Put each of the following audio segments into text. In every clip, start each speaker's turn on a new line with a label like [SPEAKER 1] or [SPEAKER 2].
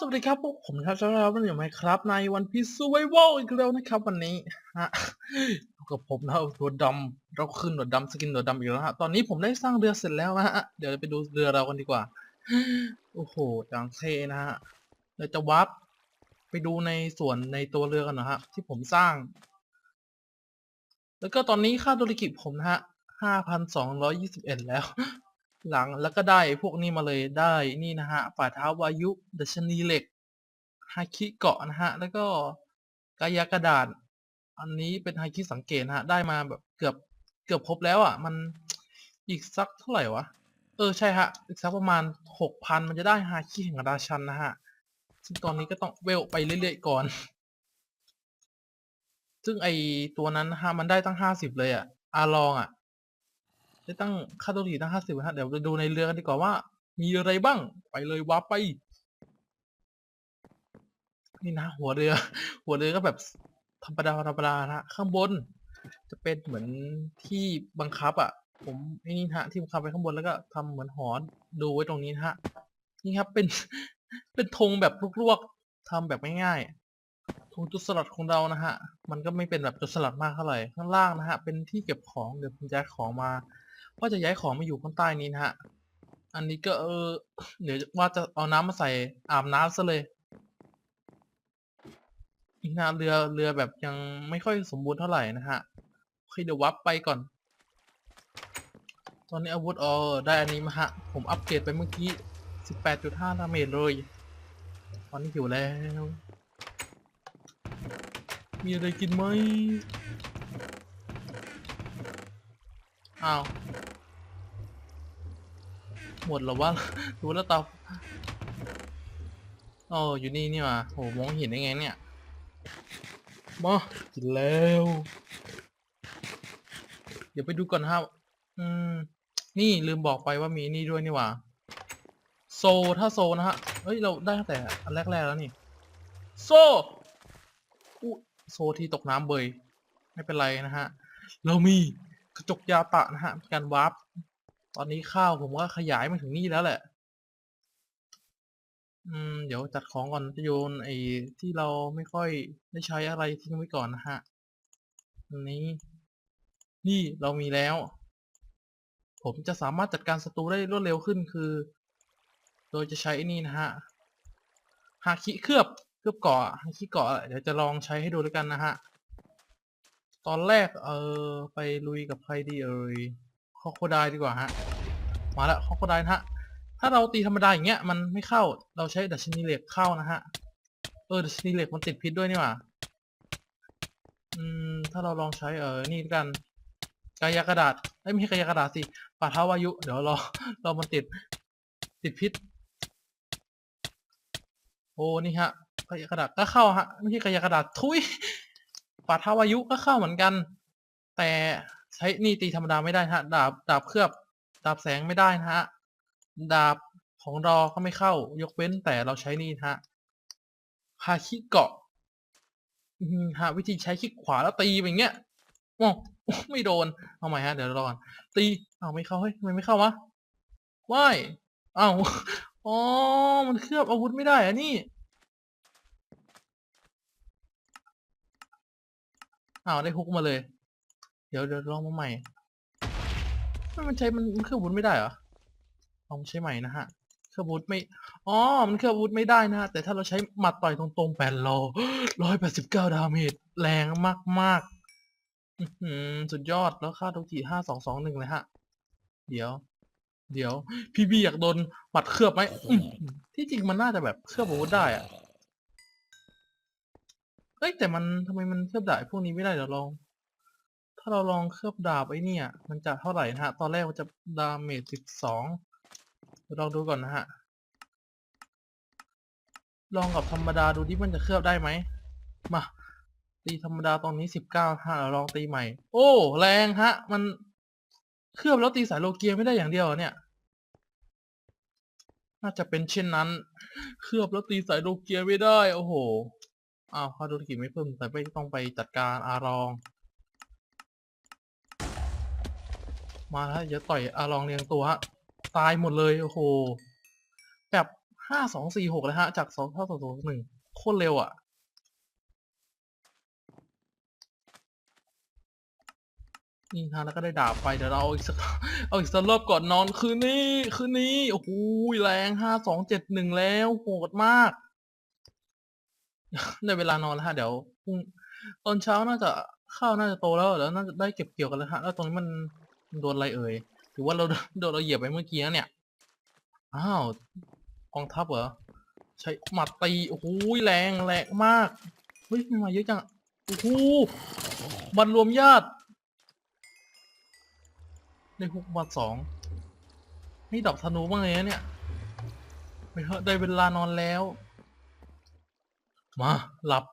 [SPEAKER 1] สวัสดีครับพวกผมครัชาแล้วมันอยู่ไหมครับ ในวันพีซ u ไว v อีกแล้วนะครับ วันนี้ฮะกับผมนะตัวดำเราขึ้นตัวดำสกินตัวดำอีกแล้วฮะตอนนี้ผมได้สร้างเรือเสร็จแล้วนะฮะเดี๋ยวไปดูเรือเรากันดีกว่า โอ้โหจังเท่นะฮะเดี๋ยวจะวับไปดูในส่วนในตัวเรือกันนะฮะ ที่ผมสร้าง แล้วก็ตอนนี้ค่าธุรกิจผมนะฮะห้าพันสองร้อยยี่สิบเอ็ดแล้ว หลังแล้วก็ได้พวกนี้มาเลยได้นี่นะฮะฝ่าเท้าวายุดัชนีเหล็กฮาคิเกาะนะฮะแล้วก็กายากระดาษ อันนี้เป็นฮาคิสังเกตนะฮะได้มาแบบเกือบเกือบครบแล้วอะ มันอีกสักเท่าไหร่วะ เออใช่ฮะ อีกสักประมาณหกพันมันจะได้ฮาคิแห่งราชันนะฮะ ซึ่งตอนนี้ก็ต้องเวลไปเรื่อยๆก่อน ซึ่งไอตัวนั้นนะฮะมันได้ตั้งห้าสิบเลยอะ อาลองอะ ได้ตั้งค่าตัวดีตั้งห้าสิบนะฮะเดี๋ยวไปดูในเรือกันดีกว่าว่า มีอะไรบ้าง ไปเลยวับไป นี่นะ หัวเรือ หัวเรือก็แบบธรรมดาธรรมดานะฮะข้างบน จะเป็นเหมือนที่บังคับอะ ผมไอ้นี่นะฮะที่บังคับไปข้างบนแล้วก็ทำเหมือนหอนดูไว้ตรงนี้นะฮะนี่ครับเป็นเป็นธงแบบลวกๆทำแบบง่ายๆธงจุดสลัดของเรานะฮะ มันก็ไม่เป็นแบบจุดสลัดมากเท่าไหร่ ข้างล่างนะฮะ เป็นที่เก็บของ เดี๋ยวผมย้ายของมา ว่าจะย้ายของมาอยู่ข้างใต้นี้นะฮะ อันนี้ก็เออเดี๋ยวว่าจะเอาน้ำมาใส่อาบน้ำซะเลยอีกนะเรือเรือแบบยังไม่ค่อยสมบูรณ์เท่าไหร่นะฮะโอเคเดี๋ยววับไปก่อน ตอนนี้อาวุธเออได้อันนี้มาฮะ ผมอัปเกรดไปเมื่อกี้ 18.5ดาเมจเลย ตอนนี้หิวแล้ว มีอะไรกินไหมอ้าว หมดแล้ววะรู้แล้วเตาอ๋ออยู่นี่นี่ว่าโหมองเห็นได้ไงเนี่ยมากินแล้ว เดี๋ยวไปดูก่อนนะครับ อืม นี่ลืมบอกไปว่ามีนี่ด้วยนี่ว่าโซถ้าโซนะฮะ เฮ้ย เราได้ตั้งแต่อันแรกๆแล้วนี่ โซอุโซที่ตกน้ำเบย ไม่เป็นไรนะฮะ เรามีกระจกยาตะนะฮะ การวาร์ป ตอนนี้ข้าวผมก็ขยายมาถึงนี่แล้วแหละ อืม เดี๋ยวจัดของก่อนจะโยนไอ้ที่เราไม่ค่อยได้ใช้อะไรทิ้งไว้ก่อนนะฮะอันนี้ นี่เรามีแล้ว ผมจะสามารถจัดการศัตรูได้รวดเร็วขึ้นคือ โดยจะใช้นี่นะฮะฮาคิเคลือบเคลือบเกาะฮาคิเกาะเดี๋ยวจะลองใช้ให้ดูด้วกันนะฮะ ตอนแรกเออไปลุยกับใครดีเอ่ย คอโคไดดีกว่าฮะ มาแล้วคอโคไดนะฮะ ถ้าเราตีธรรมดาอย่างเงี้ยมันไม่เข้า เราใช้ดัชนีเหล็กเข้านะฮะ เออดัชนีเหล็กมันติดพิษด้วยนี่หว่า อืม ถ้าเราลองใช้เออนี่กันกายากระดาษไม่ใช่กายากระดาษสิป่าเท้าวายุ เดี๋ยวรอรอมันติด ติดพิษ โอ้นี่ฮะกายากระดาษก็เข้าฮะไม่ใช่กายากระดาษทุยป่าเท้าวายุก็เข้าเหมือนกัน แต่ ช้นี่ตีธรรมดาไม่ได้ฮะ ดาบดาบเคลือบ ดาบแสงไม่ได้นะฮะ ดาบของรอก็ไม่เข้า ยกเว้นแต่เราใช้นี่ฮะฮาคิเกาะอืมหาวิธีใช้คลิกขวาแล้วตีไปอย่างเงี้ยโอ้ไม่โดน เอาใหม่ฮะ เดี๋ยวรอก่อนตีเอาไม่เข้าเฮ้ยทำไมไม่เข้าวะว่ายอ้าวอ๋อ มันเคลือบอาวุธไม่ได้อะนี่อ้าวได้ฮุกมาเลย ดี๋ยวเดี๋ยวลองมาใหม่มันใช้มันมันเคลือบอาวุธไม่ได้เหรอลองใช้ใหม่นะฮะเครื่องอาวุธไม่อ๋อมันเครื่องอาวุธไม่ได้นะฮะแต่ถ้าเราใช้หมัดต่อยตรงๆแปดโลร้อยแปดสิบเก้าดาเมจแรงมากๆอื้อหือสุดยอดแล้วค่าทุกทีห้าสองสองหนึ่งเลยฮะ เดี๋ยว เดี๋ยว พี่บีอยากโดนหมัดเคลือบไหมที่จริงมันน่าจะแบบเคลือบอาวุธได้อะเอ้ยแต่มันทำไมมันเคลือบไอ้พวกนี้ไม่ได้เดี๋ยวลอง ถ้าเราลองเคลือบดาบไอ้เนี่ยมันจะเท่าไหร่นะฮะ ตอนแรกมันจะดาเมจสิบสองลองดูก่อนนะฮะ ลองกับธรรมดาดูที่มันจะเคลือบได้ไหม มา ตีธรรมดาตรงนี้สิบเก้าฮะเราลองตีใหม่ โอ้ แรงฮะ มันเคลือบแล้วตีสายโลเกียไม่ได้อย่างเดียวเนี่ย น่าจะเป็นเช่นนั้น เคลือบแล้วตีสายโลเกียไม่ได้ โอ้โห อ้าวคาธุรกิจไม่เพิ่มแต่ไม่ต้องไปจัดการอารอง มาแล้วอย่าต่อยอารองเรียงตัวฮะตายหมดเลยโอ้โหแบบห้าสองสี่หกเลยฮะ จากสองเท่าสองสองหนึ่งโคตรเร็วอะนี่ฮะแล้วก็ได้ดาบไปเดี๋ยวเราเอาอีกสักเอาอีกสักรอบก่อนนอนคืนนี้คืนนี้โอ้โหแรงห้าสองเจ็ดหนึ่งแล้วโหดมากได้เวลานอนแล้วฮะเดี๋ยวพรุ่งตอนเช้าน่าจะข้าวน่าจะโตแล้วแล้วน่าจะได้เก็บเกี่ยวกันแล้วฮะแล้วตรงนี้มัน โดนอะไรเอ่ยหรือว่าเราโดนเราเหยียบไปเมื่อกี้นะเนี่ยอ้าวกองทัพเหรอใช้หมัดตีโอ้โหแรงแรงมากเฮ้ยมันมาเยอะจังโอ้โหบันรวมญาติได้ฮุกบัตสองนี่ดอกธนูบ้างเลยนะเนี่ยไปเถอะได้เวลานอนแล้ว มาหลับ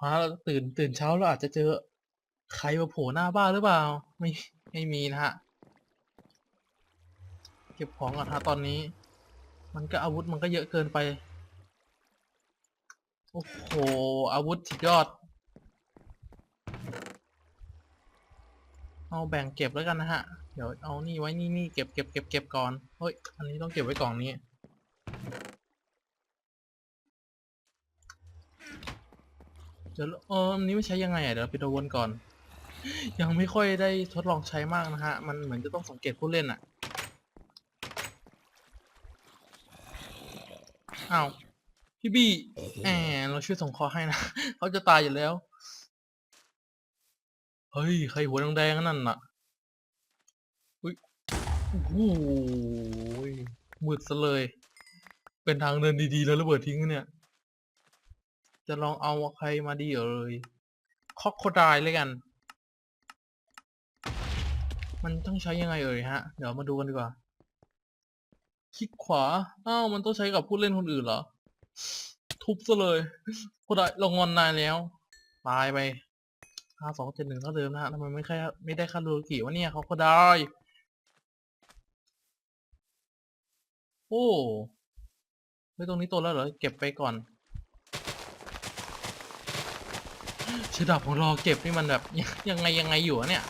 [SPEAKER 1] มาแล้วตื่นตื่นเช้าแล้วอาจจะเจอ ใครมาโผล่หน้าบ้านหรือเปล่า ไม่ไม่มีนะฮะ เก็บของก่อนฮะตอนนี้ มันก็อาวุธมันก็เยอะเกินไป โอ้โห อาวุธสุดยอด เอาแบ่งเก็บแล้วกันนะฮะ เดี๋ยวเอานี่ไว้นี่นี่เก็บเก็บเก็บเก็บก่อน เฮ้ย อันนี้ต้องเก็บไว้กล่องนี้เดี๋ยวเอออันนี้ไม่ใช้ยังไงอะเดี๋ยวไปดูวนก่อน ยังไม่ค่อยได้ทดลองใช้มากนะฮะ มันเหมือนจะต้องสังเกตผู้เล่นอะอ้าว พี่บี้แหมเราช่วยส่งคอให้นะ เขาจะตายอยู่แล้ว เฮ้ย ใครหัวแดงๆนั่นน่ะอุ้ยโอ้โหมืดซะเลย เป็นทางเดินดีๆ แล้วระเบิดทิ้งเนี่ย จะลองเอาใครมาดีเอ่ยคอกโคดายเลยกัน มันต้องใช้ยังไงเอ่ยฮะ เดี๋ยวมาดูกันดีกว่า คลิกขวา อ้าว มันต้องใช้กับผู้เล่นคนอื่นเหรอ ทุบซะเลยโคดายลงงอนนายแล้ว ตายไปห้าสองเจ็ดหนึ่งเท่าเดิมนะฮะทำไมไม่แค่ไม่ได้คารูกิวะเนี่ยเขาก็ได้ โอ้ไม่ตรงนี้โตแล้วเหรอ เก็บไปก่อนเชดับของเราเก็บนี่มันแบบยังไงยังไงอยู่อะเนี่ย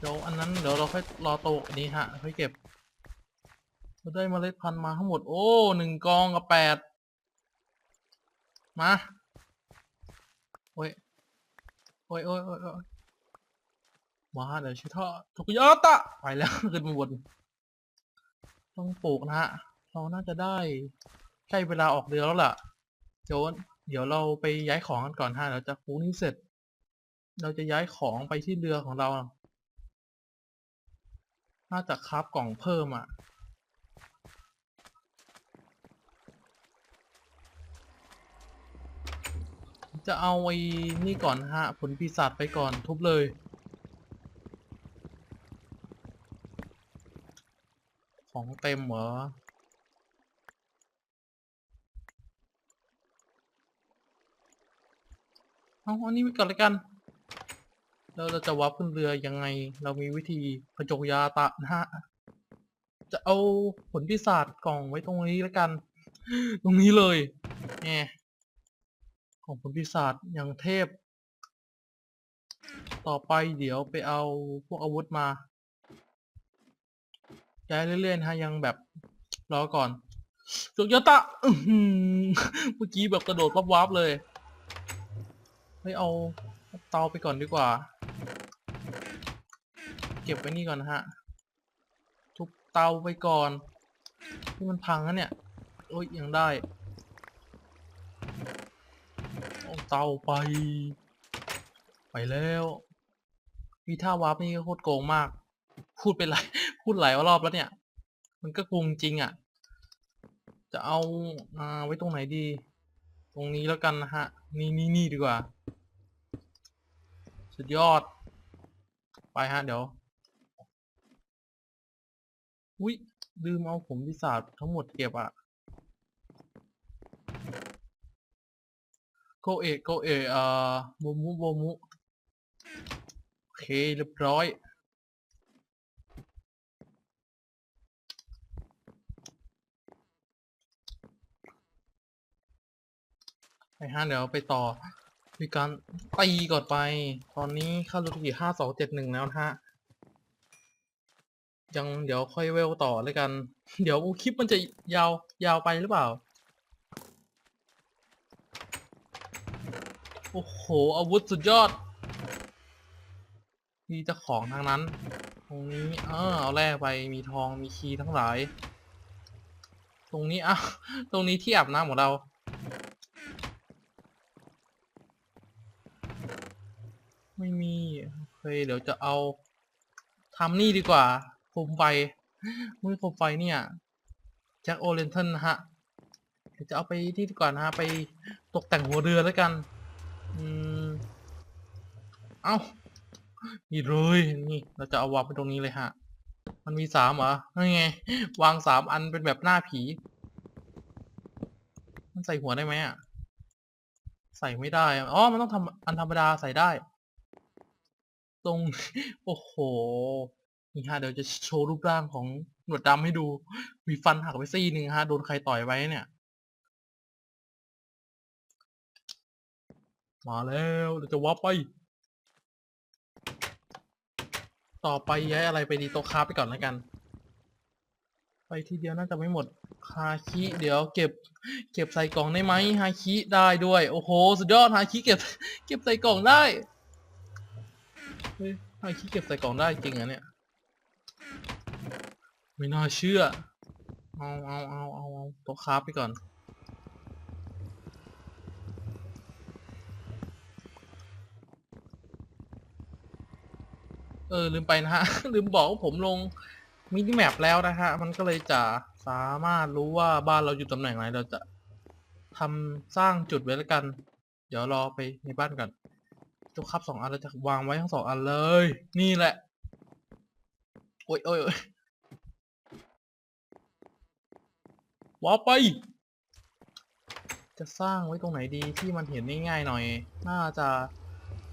[SPEAKER 1] เดี๋ยวอันนั้นเดี๋ยวเราค่อยรอโตกว่านี้ฮะค่อยเก็บเราได้เมล็ดพันธุ์มาทั้งหมด โอ้หนึ่งกองกับแปดมาโอ้ยโอ้ยโอ้ยโอ้ยมาเดี๋ยวชิท่อทุกยอตะไปแล้วขึ้นมาบนต้องปลูกนะฮะเราน่าจะได้ใกล้เวลาออกเรือแล้วล่ะเดี๋ยวเดี๋ยวเราไปย้ายของกันก่อนฮะเราจะปูนี้เสร็จ เราจะย้ายของไปที่เรือของเรา น่าจะคราฟกล่องเพิ่มอะ จะเอาไอ้นี่ก่อนฮะ ผลปีศาจไปก่อนทุบเลย ของเต็มเหรอเอาอันนี้ไปก่อนเลยกัน แล้วเราจะวับขึ้นเรือยังไง เรามีวิธีผจกยาตะนะฮะ จะเอาผลปีศาจกล่องไว้ตรงนี้แล้วกัน ตรงนี้เลยแหมของผลปีศาจอย่างเทพ ต่อไปเดี๋ยวไปเอาพวกอาวุธมาย้ายเรื่อยๆฮะยังแบบรอก่อนจกยาตะเมื่อกี้แบบกระโดดวับวับๆเลยไม่เอา เตาไปก่อนดีกว่า เก็บไว้นี่ก่อนนะฮะ ทุบเตาไปก่อน ที่มันพังแล้วเนี่ยโอ้ยยังได้เอาเตาไป ไปแล้วมีท่าวาร์ปนี่โคตรโกงมาก พูดไปหลายพูดหลายรอบแล้วเนี่ย มันก็โกงจริงอะ่ะ จะเอาอ่าไว้ตรงไหนดี ตรงนี้แล้วกันนะฮะ นี่นี่นี่ดีกว่า สุดยอด ไปฮะเดี๋ยวอุ้ยลืมเอาผมวิสาทั้งหมดเก็บอะโกเอะโกเอะเอ่อโมมุโมมุโอเคเรียบร้อยไปฮะเดี๋ยวไปต่อ มีการตีก่อนไป ตอนนี้ค่ารุกิห้าสองเจ็ดหนึ่งแล้วนะฮะ ยังเดี๋ยวค่อยเวลต่อแล้วกัน เดี๋ยวคลิปมันจะยาวยาวไปหรือเปล่า โอ้โห อาวุธสุดยอด มีเจ้าของทางนั้น ตรงนี้ เออเอาแร่ไป มีทอง มีคีย์ทั้งหลาย ตรงนี้อะ ตรงนี้ที่อาบน้ำของเรา ไม่มีโอเคเดี๋ยวจะเอาทำนี่ดีกว่าโคมไฟมือโคมไฟเนี่ยแจ็คโอเรนเทนนะฮะเดี๋ยวจะเอาไปที่ดีกว่านะฮะไปตกแต่งหัวเรือแล้วกัน อืม เอ้านี่เลยนี่เราจะเอาวางไปตรงนี้เลยฮะ มันมีสามเหรอนั่นไง วางสามอันเป็นแบบหน้าผี มันใส่หัวได้ไหมอะ ใส่ไม่ได้อะอ๋อ มันต้องทำอันธรรมดาใส่ได้ ตรง โอ้โห นี่ฮะเดี๋ยวจะโชว์รูปร่างของหนวดดำให้ดู มีฟันหักไปซี่หนึ่งฮะ โดนใครต่อยไว้เนี่ย มาแล้วเดี๋ยวจะวับไป ต่อไปย้ายอะไรไปดีโตคาไปก่อนแล้วกัน ไปทีเดียวน่าจะไม่หมดฮาคิเดี๋ยวเก็บ เก็บใส่กล่องได้ไหมฮาคิได้ด้วย โอ้โห สุดยอดฮาคิเก็บ เก็บใส่กล่องได้ เฮ้ยฮาคิเก็บใส่กล่องได้จริงเหรอเนี่ย ไม่น่าเชื่อ เอาเอาเอาเอาเอาต๊ะค้าไปก่อน เออลืมไปนะฮะ ลืมบอกว่าผมลงมินิแมปแล้วนะฮะ มันก็เลยจะสามารถรู้ว่าบ้านเราอยู่ตำแหน่งไหน เราจะทำสร้างจุดไว้แล้วกัน เดี๋ยวรอไปในบ้านก่อน ตัวครับสองอันเราจะวางไว้ทั้งสองอันเลย นี่แหละ โอ้ยโอ้ยว้าวไป จะสร้างไว้ตรงไหนดีที่มันเห็นง่ายๆหน่อย น่าจะ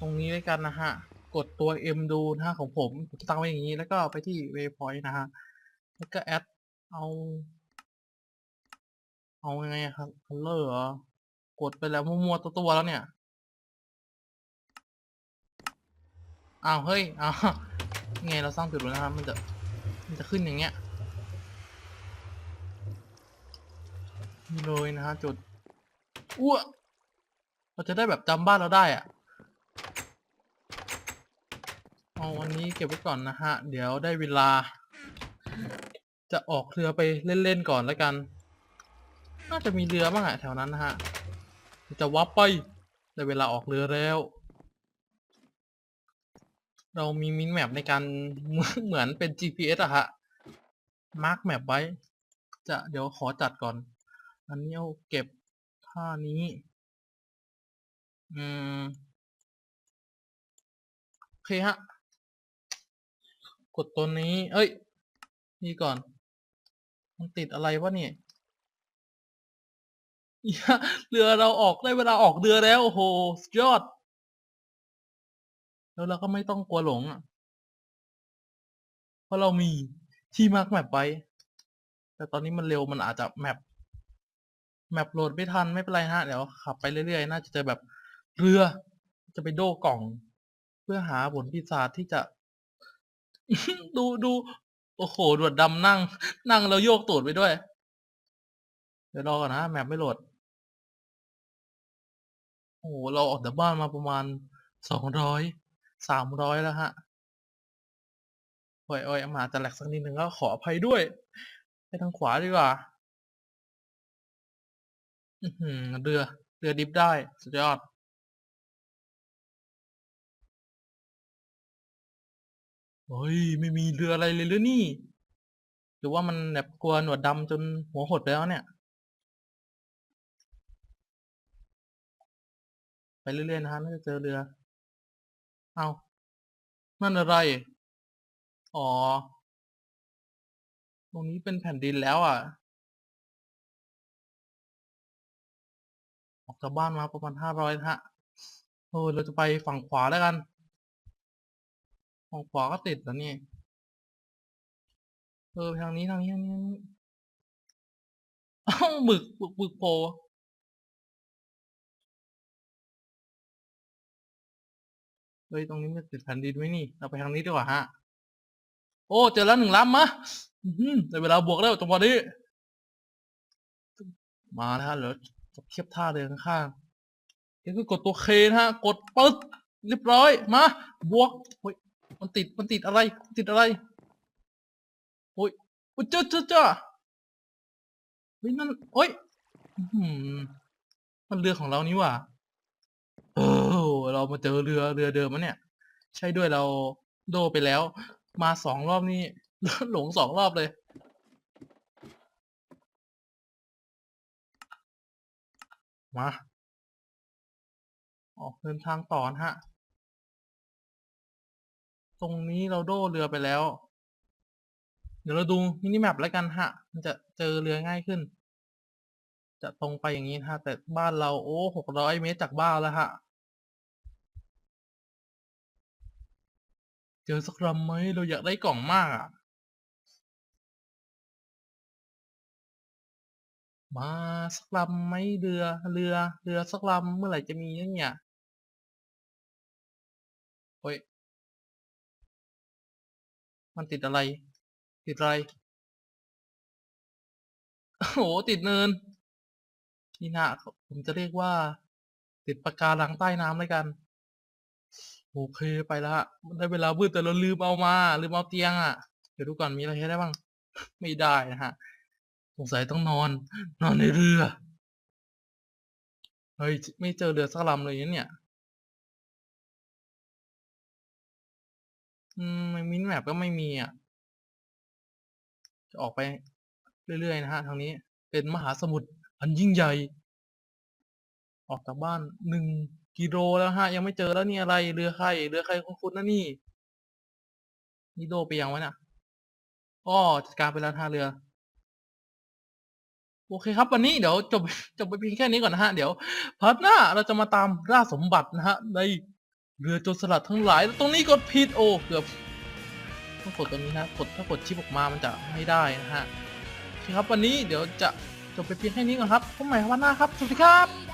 [SPEAKER 1] ตรงนี้ด้วยกันนะฮะ กดตัว M ดูนะฮะของผมผมจะตั้งไว้อย่างนี้ แล้วก็ไปที่ waypoint นะฮะ แล้วก็ add เอา เอายังไงครับ color เหรอกดไปแล้วมั่วๆตัวๆแล้วเนี่ย อ้าวเฮ้ยอ้าวไงเราสร้างจุดไว้นะครับมันจะมันจะขึ้นอย่างเงี้ยเลยนะฮะจุดอ้วเราจะได้แบบจำบ้านเราได้อะเอาวันนี้เก็บไว้ก่อนนะฮะ เดี๋ยวได้เวลา จะออกเรือไปเล่นๆก่อนแล้วกัน น่าจะมีเรือบ้างอะแถวนั้นนะฮะ จะวับไปได้เวลาออกเรือแล้ว เรามีมินแมปในการเหมือนเป็น GPS อะฮะมาร์กแมปไว้ จะเดี๋ยวขอจัดก่อน อันนี้เอาเก็บท่านี้ อืม โอเคฮะ กดตัวนี้ เอ้ย นี่ก่อน มันติดอะไรวะเนี่ยเรือเราออกได้เวลาออกเรือแล้ว โอ้โห สุดยอด แล้วเราก็ไม่ต้องกลัวหลงอะ เพราะเรามีที่มาร์กแมปไว้ แต่ตอนนี้มันเร็วมันอาจจะแมปแมปโหลดไม่ทันไม่เป็นไรฮะ เดี๋ยวขับไปเรื่อยๆ น่าจะเจอแบบเรือจะไปโดกล่อง เพื่อหาผลปีศาจที่จะ ดูดู โอ้โหดวดดำนั่ง นั่งแล้วโยกตูดไปด้วย เดี๋ยวรอก่อนนะแมปไม่โหลด โอ้โห เราออกจากบ้านมาประมาณสองร้อย สามร้อยแล้วฮะโอ้ยโอ้ยมาจะแหลกสักนิดหนึ่งก็ขออภัยด้วย ไปทางขวาดีกว่าอืเรือ เรือดิฟได้ สุดยอดเฮ้ย ไม่มีเรืออะไรเลยหรือนี่ หรือว่ามันแบบกลัวหนวดดำจนหัวหดไปแล้วเนี่ย ไปเรื่อยๆนะฮะน่าจะเจอเรือ เอานั่นอะไร อ๋อ ตรงนี้เป็นแผ่นดินแล้วอะ ออกจากบ้านมาประมาณห้าร้อยฮะโอ้ยเราจะไปฝั่งขวาแล้วกัน ฝั่งขวาก็ติดแล้วนี่ เออทางนี้ทางนี้ทางนี้เอ้าหมึกหมึกหมึกโผล่ ฮ้ยตรงนี้มันติดแผ่นดินไว้นี่เราไปทางนี้ดีกว่าฮะ โอ้เจอแล้วหนึ่งล้ำมาอื้อหือได้เวลาบวกแล้วจังหวะนี้ มานะฮะเดี๋ยวจะเทียบท่าเดินข้างๆก็คือกดตัวเคนะฮะ กดปึ๊ดเรียบร้อยมา บวกโอ้ยมันติดมันติดอะไร ติดอะไรโอ้ยโอ้ยเจ้าเจ้าเจ้าเฮ้ยนั่นโอ้ยมันเรือของเรานี่ว่าเออ เรามาเจอเรือเรือเดิมมะเนี่ย ใช่ด้วยเราโดไปแล้ว มาสองรอบนี่หลงสองรอบเลยมาออกเดินทางต่อนะฮะ ตรงนี้เราโดเรือไปแล้ว เดี๋ยวเราดูมินิแมปแล้วกันฮะ มันจะเจอเรือง่ายขึ้น จะตรงไปอย่างนี้ฮะ แต่บ้านเราโอ้หกร้อยเมตรจากบ้านแล้วฮะ เจอสักลำไหมเราอยากได้กล่องมากอะมาสักลำไหมเรือเรือเรือสักลำเมื่อไหร่จะมีเนี่ยโอ้ยมันติดอะไร ติดอะไรโอ้โหติดเนินนี่นะผมจะเรียกว่า ติดปะการังใต้น้ำเลยกัน โอเคไปละฮะมันได้เวลามืดแต่เราลืมเอามา ลืมเอาเตียงอะ เดี๋ยวดูก่อนมีอะไรให้ได้บ้าง ไม่ได้นะฮะ สงสัยต้องนอน นอนในเรือ เฮ้ย ไม่เจอเรือสักลำเลยนะเนี่ย อืมมินแมปก็ไม่มีอะ จะออกไปเรื่อยๆนะฮะทางนี้ เป็นมหาสมุทรอันยิ่งใหญ่ ออกจากบ้านหนึ่ง กิโลแล้วฮะ ยังไม่เจอแล้วนี่อะไรเรือใครเรือใครคุ้นๆนะนี่ นี่โดไปยังวะเนี่ยอ้อจัดการไปแล้วท่าเรือ โอเคครับ วันนี้เดี๋ยวจบจบไปเพียงแค่นี้ก่อนนะฮะ เดี๋ยวพาร์ทหน้าเราจะมาตามล่าสมบัตินะฮะ ในเรือโจรสลัดทั้งหลายแล้วตรงนี้กดผิดโอเกือบต้องกดตรงนี้นะกดถ้ากดชิปออกมามันจะไม่ได้นะฮะโอเคครับวันนี้เดี๋ยวจะจบไปเพียงแค่นี้ก่อนครับพบใหม่วันหน้าครับสวัสดีครับ